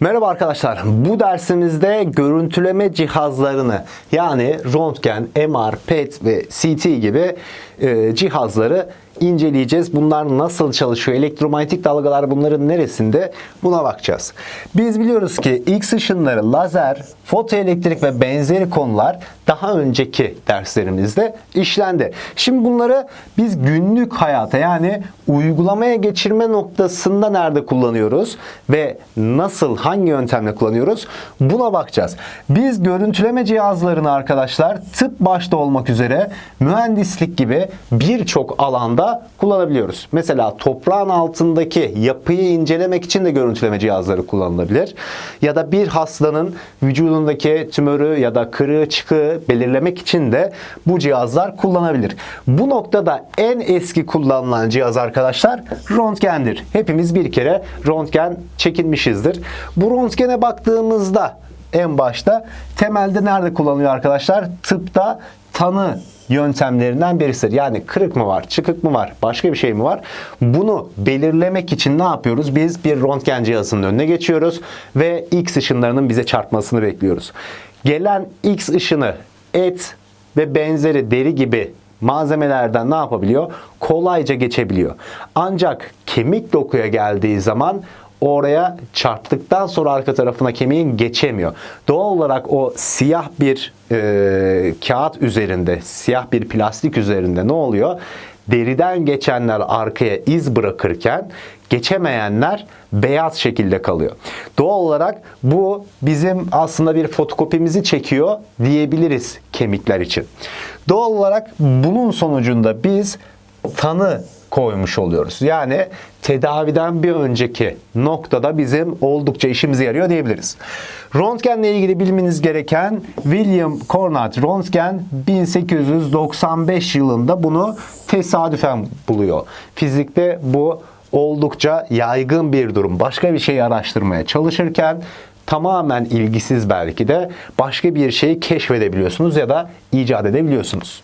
Merhaba arkadaşlar. Bu dersimizde görüntüleme cihazlarını yani röntgen, MR, PET ve CT gibi e, cihazları inceleyeceğiz. Bunlar nasıl çalışıyor? Elektromanyetik dalgalar bunların neresinde? Buna bakacağız. Biz biliyoruz ki X ışınları, lazer, fotoelektrik ve benzeri konular daha önceki derslerimizde işlendi. Şimdi bunları biz günlük hayata yani uygulamaya geçirme noktasında nerede kullanıyoruz ve nasıl hangi yöntemle kullanıyoruz? Buna bakacağız. Biz görüntüleme cihazlarını arkadaşlar tıp başta olmak üzere mühendislik gibi birçok alanda kullanabiliyoruz. Mesela toprağın altındaki yapıyı incelemek için de görüntüleme cihazları kullanılabilir. Ya da bir hastanın vücudundaki tümörü ya da kırığı çıkığı belirlemek için de bu cihazlar kullanabilir. Bu noktada en eski kullanılan cihaz arkadaşlar röntgendir. Hepimiz bir kere röntgen çekinmişizdir. Bu röntgene baktığımızda en başta temelde nerede kullanılıyor arkadaşlar? Tıpta tanı yöntemlerinden birisidir. Yani kırık mı var, çıkık mı var, başka bir şey mi var? Bunu belirlemek için ne yapıyoruz? Biz bir röntgen cihazının önüne geçiyoruz ve X ışınlarının bize çarpmasını bekliyoruz. Gelen X ışını et ve benzeri deri gibi malzemelerden ne yapabiliyor? Kolayca geçebiliyor. Ancak kemik dokuya geldiği zaman oraya çarptıktan sonra arka tarafına kemiğin geçemiyor. Doğal olarak o siyah bir e, kağıt üzerinde, siyah bir plastik üzerinde ne oluyor? Deriden geçenler arkaya iz bırakırken geçemeyenler beyaz şekilde kalıyor. Doğal olarak bu bizim aslında bir fotokopimizi çekiyor diyebiliriz kemikler için. Doğal olarak bunun sonucunda biz tanı koymuş oluyoruz. Yani tedaviden bir önceki noktada bizim oldukça işimize yarıyor diyebiliriz. Röntgenle ilgili bilmeniz gereken William Conrad Röntgen 1895 yılında bunu tesadüfen buluyor. Fizikte bu oldukça yaygın bir durum. Başka bir şeyi araştırmaya çalışırken tamamen ilgisiz belki de başka bir şeyi keşfedebiliyorsunuz ya da icat edebiliyorsunuz.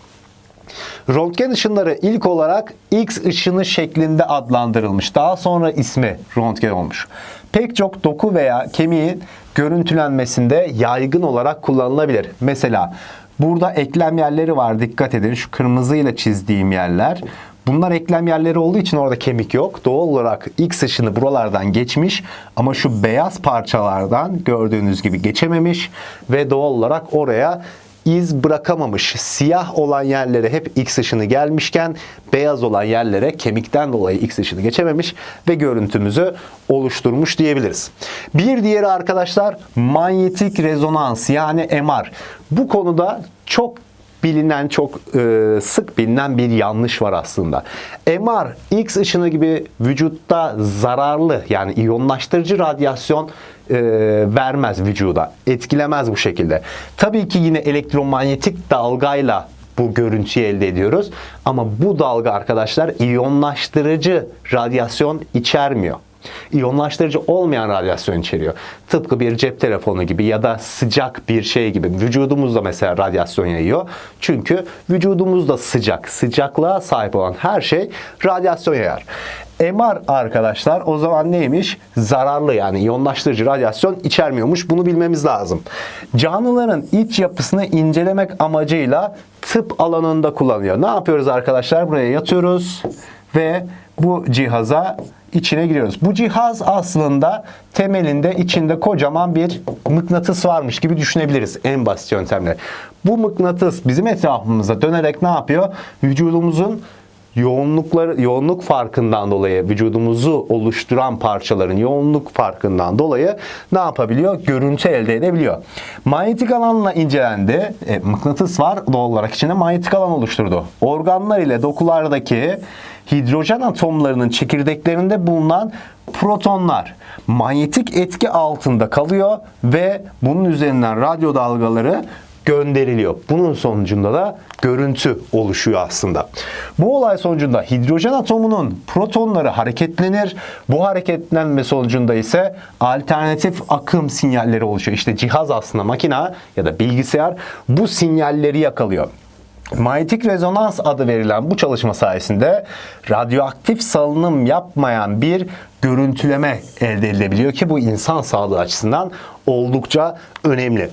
Röntgen ışınları ilk olarak X ışını şeklinde adlandırılmış. Daha sonra ismi röntgen olmuş. Pek çok doku veya kemiğin görüntülenmesinde yaygın olarak kullanılabilir. Mesela burada eklem yerleri var. Dikkat edin şu kırmızıyla çizdiğim yerler. Bunlar eklem yerleri olduğu için orada kemik yok. Doğal olarak X ışını buralardan geçmiş ama şu beyaz parçalardan gördüğünüz gibi geçememiş ve doğal olarak oraya iz bırakamamış. Siyah olan yerlere hep X ışını gelmişken beyaz olan yerlere kemikten dolayı X ışını geçememiş ve görüntümüzü oluşturmuş diyebiliriz. Bir diğeri arkadaşlar manyetik rezonans yani MR. Bu konuda çok bilinen çok e, sık bilinen bir yanlış var aslında. MR, X ışını gibi vücutta zararlı yani iyonlaştırıcı radyasyon e, vermez vücuda. Etkilemez bu şekilde. Tabii ki yine elektromanyetik dalgayla bu görüntüyü elde ediyoruz. Ama bu dalga arkadaşlar iyonlaştırıcı radyasyon içermiyor iyonlaştırıcı olmayan radyasyon içeriyor. Tıpkı bir cep telefonu gibi ya da sıcak bir şey gibi. Vücudumuzda mesela radyasyon yayıyor. Çünkü vücudumuzda sıcak, sıcaklığa sahip olan her şey radyasyon yayar. MR arkadaşlar o zaman neymiş? Zararlı yani iyonlaştırıcı radyasyon içermiyormuş. Bunu bilmemiz lazım. Canlıların iç yapısını incelemek amacıyla tıp alanında kullanıyor. Ne yapıyoruz arkadaşlar? Buraya yatıyoruz ve bu cihaza içine giriyoruz. Bu cihaz aslında temelinde içinde kocaman bir mıknatıs varmış gibi düşünebiliriz en basit yöntemle. Bu mıknatıs bizim etrafımıza dönerek ne yapıyor? Vücudumuzun yoğunlukları yoğunluk farkından dolayı vücudumuzu oluşturan parçaların yoğunluk farkından dolayı ne yapabiliyor? Görüntü elde edebiliyor. Manyetik alanla incelendi. E, mıknatıs var doğal olarak içinde manyetik alan oluşturdu. Organlar ile dokulardaki hidrojen atomlarının çekirdeklerinde bulunan protonlar manyetik etki altında kalıyor ve bunun üzerinden radyo dalgaları gönderiliyor. Bunun sonucunda da görüntü oluşuyor aslında. Bu olay sonucunda hidrojen atomunun protonları hareketlenir. Bu hareketlenme sonucunda ise alternatif akım sinyalleri oluşuyor. İşte cihaz aslında makina ya da bilgisayar bu sinyalleri yakalıyor. Manyetik rezonans adı verilen bu çalışma sayesinde radyoaktif salınım yapmayan bir görüntüleme elde edilebiliyor ki bu insan sağlığı açısından oldukça önemli.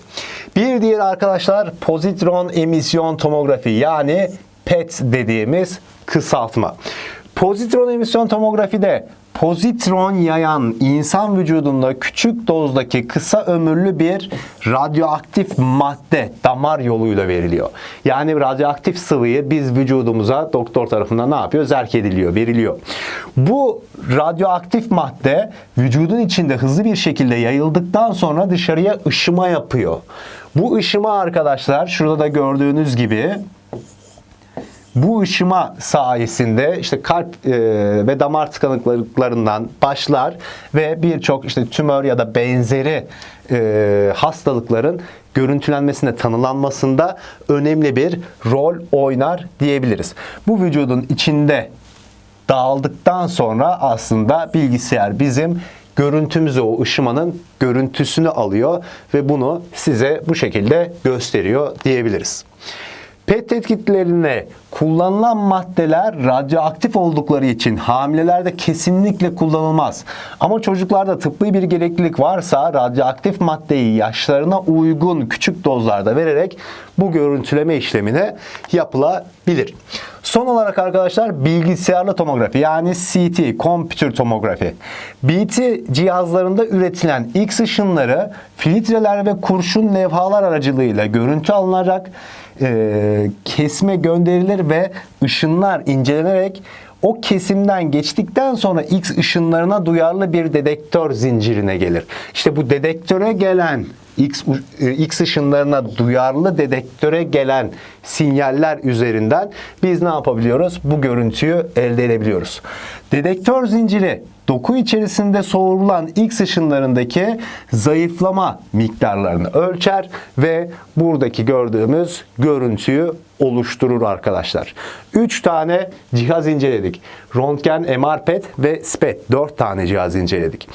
Bir diğer arkadaşlar pozitron emisyon tomografi yani PET dediğimiz kısaltma. Pozitron emisyon tomografide pozitron yayan insan vücudunda küçük dozdaki kısa ömürlü bir radyoaktif madde damar yoluyla veriliyor. Yani radyoaktif sıvıyı biz vücudumuza doktor tarafından ne yapıyor? Zerk ediliyor, veriliyor. Bu radyoaktif madde vücudun içinde hızlı bir şekilde yayıldıktan sonra dışarıya ışıma yapıyor. Bu ışıma arkadaşlar şurada da gördüğünüz gibi bu ışıma sayesinde işte kalp e, ve damar tıkanıklıklarından başlar ve birçok işte tümör ya da benzeri e, hastalıkların görüntülenmesinde, tanılanmasında önemli bir rol oynar diyebiliriz. Bu vücudun içinde dağıldıktan sonra aslında bilgisayar bizim görüntümüzü o ışımanın görüntüsünü alıyor ve bunu size bu şekilde gösteriyor diyebiliriz. PET tetkiklerine kullanılan maddeler radyoaktif oldukları için hamilelerde kesinlikle kullanılmaz. Ama çocuklarda tıbbi bir gereklilik varsa radyoaktif maddeyi yaşlarına uygun küçük dozlarda vererek bu görüntüleme işlemine yapılabilir. Son olarak arkadaşlar bilgisayarlı tomografi yani CT, computer tomografi. BT cihazlarında üretilen X ışınları filtreler ve kurşun levhalar aracılığıyla görüntü alınarak e, kesme gönderilir ve ışınlar incelenerek o kesimden geçtikten sonra X ışınlarına duyarlı bir dedektör zincirine gelir. İşte bu dedektöre gelen X, e, X ışınlarına duyarlı dedektöre gelen sinyaller üzerinden biz ne yapabiliyoruz? Bu görüntüyü elde edebiliyoruz. Dedektör zinciri doku içerisinde soğurulan X ışınlarındaki zayıflama miktarlarını ölçer ve buradaki gördüğümüz görüntüyü oluşturur arkadaşlar. 3 tane cihaz inceledik. Röntgen, MR PET ve SPET 4 tane cihaz inceledik.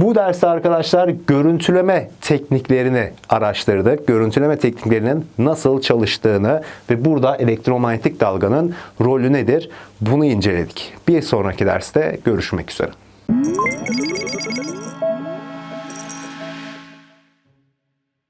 Bu derste arkadaşlar görüntüleme tekniklerini araştırdık. Görüntüleme tekniklerinin nasıl çalıştığını ve burada elektromanyetik dalganın rolü nedir bunu inceledik. Bir sonraki derste görüşmek üzere.